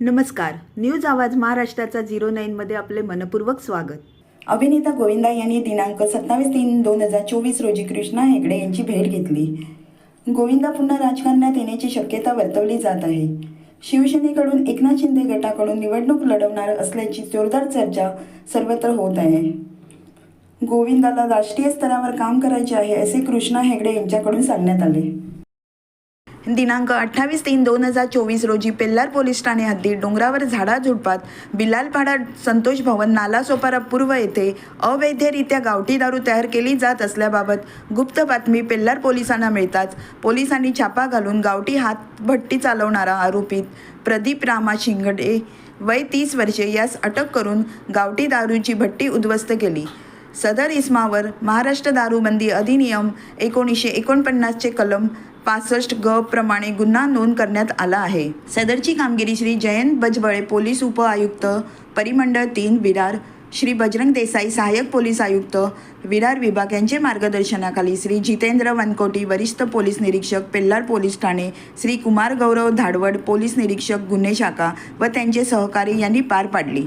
नमस्कार. न्यूज आवाज महाराष्ट्राचा झिरो नाईनमध्ये आपले मनपूर्वक स्वागत. अभिनेता गोविंदा यांनी दिनांक सत्तावीस तीन दोन हजार चोवीस रोजी कृष्णा हेगडे यांची भेट घेतली. गोविंदा पुन्हा राजकारणात येण्याची शक्यता वर्तवली जात आहे. शिवसेनेकडून एकनाथ शिंदे गटाकडून निवडणूक लढवणार असल्याची जोरदार चर्चा सर्वत्र होत आहे. गोविंदाला राष्ट्रीय स्तरावर काम करायचे आहे असे कृष्णा हेगडे यांच्याकडून सांगण्यात आले. दिनांक अठ्ठावीस तीन दोन हजार चोवीस रोजी पेल्लार पोलीस ठाणे हद्दीत डोंगरावर झाडाझुडपात बिलालपाडा संतोष भवन नालासोपारा पूर्व येथे अवैधरित्या गावठी दारू तयार केली जात असल्याबाबत गुप्त बातमी पेल्लार पोलिसांना मिळताच पोलिसांनी छापा घालून गावठी हातभट्टी चालवणारा आरोपीत प्रदीप रामा शिंगडे वय तीस वर्षे यास अटक करून गावठी दारूची भट्टी उद्ध्वस्त केली. सदर इस्मावर महाराष्ट्र दारूबंदी अधिनियम एकोणीसशे एकोणपन्नासचे कलम पासष्ट ग प्रमाणे गुन्हा नोंद करण्यात आला आहे. सदरची कामगिरी श्री जयंत बजबळे पोलीस उपआयुक्त परिमंडळ तीन विरार. श्री बजरंग देसाई सहाय्यक पोलीस आयुक्त विरार विभाग यांचे मार्गदर्शनाखाली श्री जितेंद्र वनकोटी वरिष्ठ पोलीस निरीक्षक पेल्लार पोलीस ठाणे श्री कुमार गौरव धाडवड पोलीस निरीक्षक गुन्हे शाखा व त्यांचे सहकारी यांनी पार पाडली.